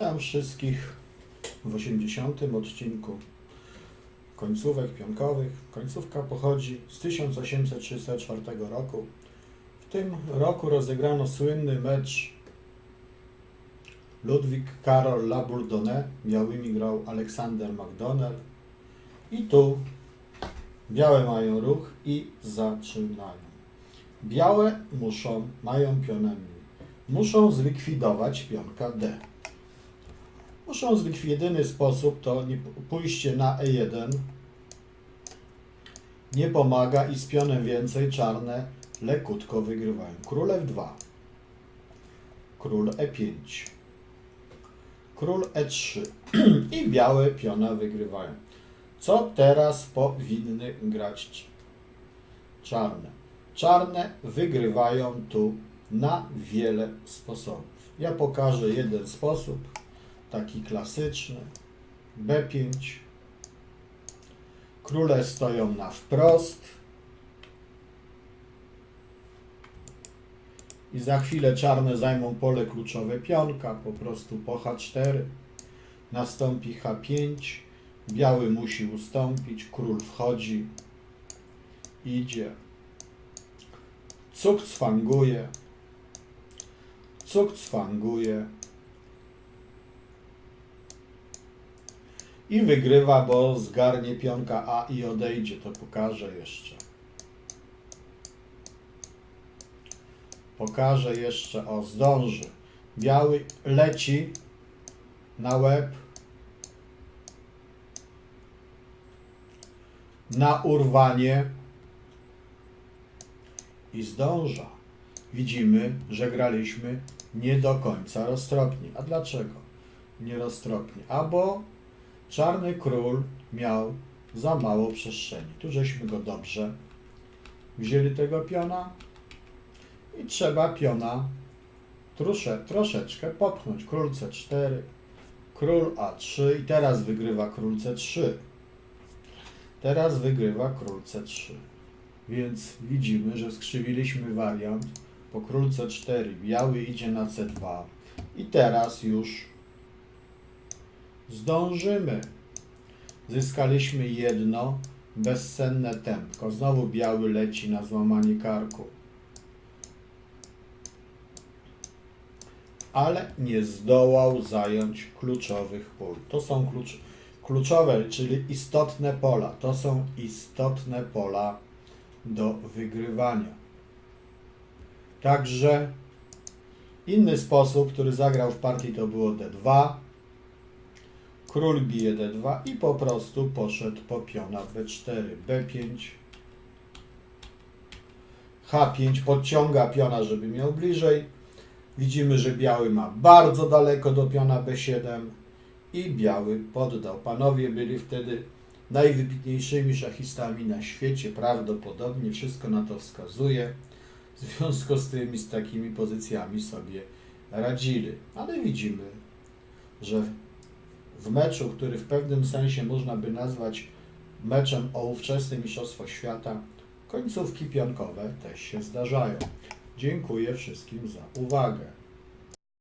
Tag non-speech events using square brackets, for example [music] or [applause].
Witam wszystkich w 80. odcinku końcówek pionkowych. Końcówka pochodzi z 1834 roku. W tym roku rozegrano słynny mecz Ludwik Karol Labourdonnais. Białymi grał Aleksander McDonnell. I tu białe mają ruch i zaczynają. Białe muszą, mają pionę mniej. Muszą zlikwidować pionka D. Muszą zlikwidować. Jedyny sposób to pójście na E1. Nie pomaga i z pionem więcej czarne lekutko wygrywają. Król F2. Król E5. Król E3. [clears throat] I białe piona wygrywają. Co teraz powinny grać cz- czarne? Czarne wygrywają tu na wiele sposobów. Ja pokażę jeden sposób taki klasyczny. B5. Króle stoją na wprost. I za chwilę czarne zajmą pole kluczowe pionka, po prostu po H4. Nastąpi H5. Biały musi ustąpić, król wchodzi. Idzie. Cuk cwanguje. Cuk cwanguje. I wygrywa, bo zgarnie pionka A i odejdzie. To pokażę jeszcze. Pokażę jeszcze, o zdąży. Biały leci na łeb. Na urwanie i zdąża. Widzimy, że graliśmy nie do końca roztropnie. A dlaczego nie roztropnie? Albo Czarny król miał za mało przestrzeni. Tu żeśmy go dobrze wzięli tego piona i trzeba piona trosze, troszeczkę popchnąć. Król C4, król A3 i teraz wygrywa król C3. Teraz wygrywa król C3. Więc widzimy, że skrzywiliśmy wariant po król C4. Biały idzie na C2 i teraz już zdążymy. Zyskaliśmy jedno bezcenne tempko. Znowu biały leci na złamanie karku. Ale nie zdołał zająć kluczowych pól. To są klucz, kluczowe, czyli istotne pola. To są istotne pola do wygrywania. Także inny sposób, który zagrał w partii, to było D2 król bije d2 i po prostu poszedł po piona b4, b5, h5, podciąga piona, żeby miał bliżej. Widzimy, że biały ma bardzo daleko do piona b7 i biały poddał. Panowie byli wtedy najwybitniejszymi szachistami na świecie, prawdopodobnie wszystko na to wskazuje. W związku z tym i z takimi pozycjami sobie radzili. Ale widzimy, że w meczu, który w pewnym sensie można by nazwać meczem o ówczesne Mistrzostwo Świata, końcówki pionkowe też się zdarzają. Dziękuję wszystkim za uwagę.